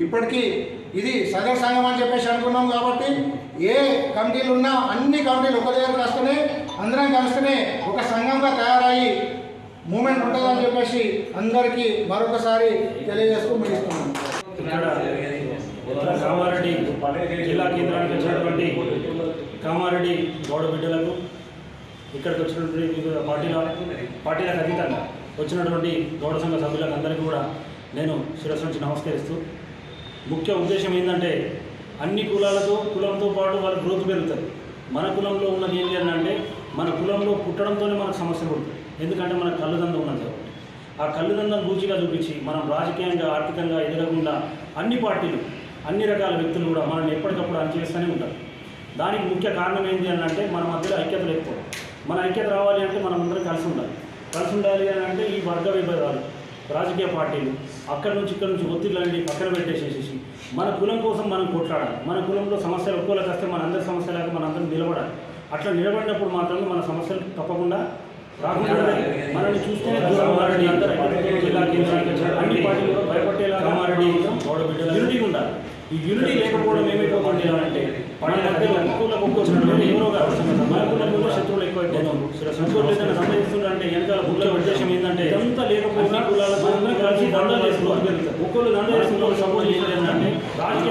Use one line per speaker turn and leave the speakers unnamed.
ఇప్పటికీ ఇది సదర్ సంఘం అని చెప్పేసి అనుకున్నాం కాబట్టి ఏ కమిటీలు ఉన్నా అన్ని కమిటీలు ఒక దగ్గరకు వస్తేనే అందరం కలిస్తేనే ఒక సంఘంగా తయారయ్యి మూమెంట్ ఉంటుందని చెప్పేసి అందరికీ మరొకసారి తెలియజేస్తూ ముగిస్తున్నాం
కామారెడ్డి జిల్లా కేంద్రానికి వచ్చినటువంటి కామారెడ్డి గౌడ బిడ్డలకు ఇక్కడికి వచ్చినటువంటి పార్టీల పార్టీలకు అతీతంగా వచ్చినటువంటి గౌడ సంఘ సభ్యులకు అందరికీ కూడా నేను శిరస్సు నుంచి నమస్కరిస్తూ ముఖ్య ఉద్దేశం ఏంటంటే అన్ని కులాలతో కులంతో పాటు వాళ్ళ గ్రోత్ పెరుగుతుంది. మన కులంలో ఉన్నది ఏంటి అని అంటే మన కులంలో పుట్టడంతోనే మనకు సమస్య ఉంటుంది ఎందుకంటే మన కళ్ళుదంద ఉన్నది కాబట్టి. ఆ కళ్ళుదందను పూచిగా చూపించి మనం రాజకీయంగా ఆర్థికంగా ఎదగకుండా అన్ని పార్టీలు అన్ని రకాల వ్యక్తులు కూడా మనల్ని ఎప్పటికప్పుడు అణచివేస్తూనే ఉంటారు. దానికి ముఖ్య కారణం ఏంటి అని అంటే మన మధ్యలో ఐక్యత లేకపోవడం. మన ఐక్యత రావాలి అంటే మనం అందరం కలిసి ఉండాలి. కలిసి ఉండాలి అని అంటే ఈ వర్గ విభేదాలు రాజకీయ పార్టీలు అక్కడి నుంచి ఇక్కడ నుంచి ఒత్తిళ్ళని పక్కన పెట్టేసేసి మన కులం కోసం మనం కొట్లాడాలి. మన కులంలో సమస్యలు ఒక్కోలకు వస్తే మన అందరి సమస్యలకు మన అందరం నిలబడాలి. అట్లా నిలబడినప్పుడు మాత్రమే మన సమస్యలు తప్పకుండా రాకుండా. మనల్ని చూస్తేనే కామారెడ్డి జిల్లా కేంద్రానికి వచ్చిన అన్ని పార్టీలు కూడా బిడ్డలు యూనిటీ ఉండాలి. ఈ యూనిటీ లేకపోవడం ఏమైపోతుంది అంటే మన ఒక్కొచ్చినటువంటి ఎవరో కాదు మన కులంలో శత్రువులు ఎక్కువ సంపాదిస్తుందంటే వెనకాల ముఖ్య ఉద్దేశం ఏంటంటే లేకపోతే కులాలతో అందరం కలిసి దండాలు చేసుకోవాలి ఒక్కొక్కరు దండ చేసుకున్న చేసేది ఏంటంటే రాజకీయ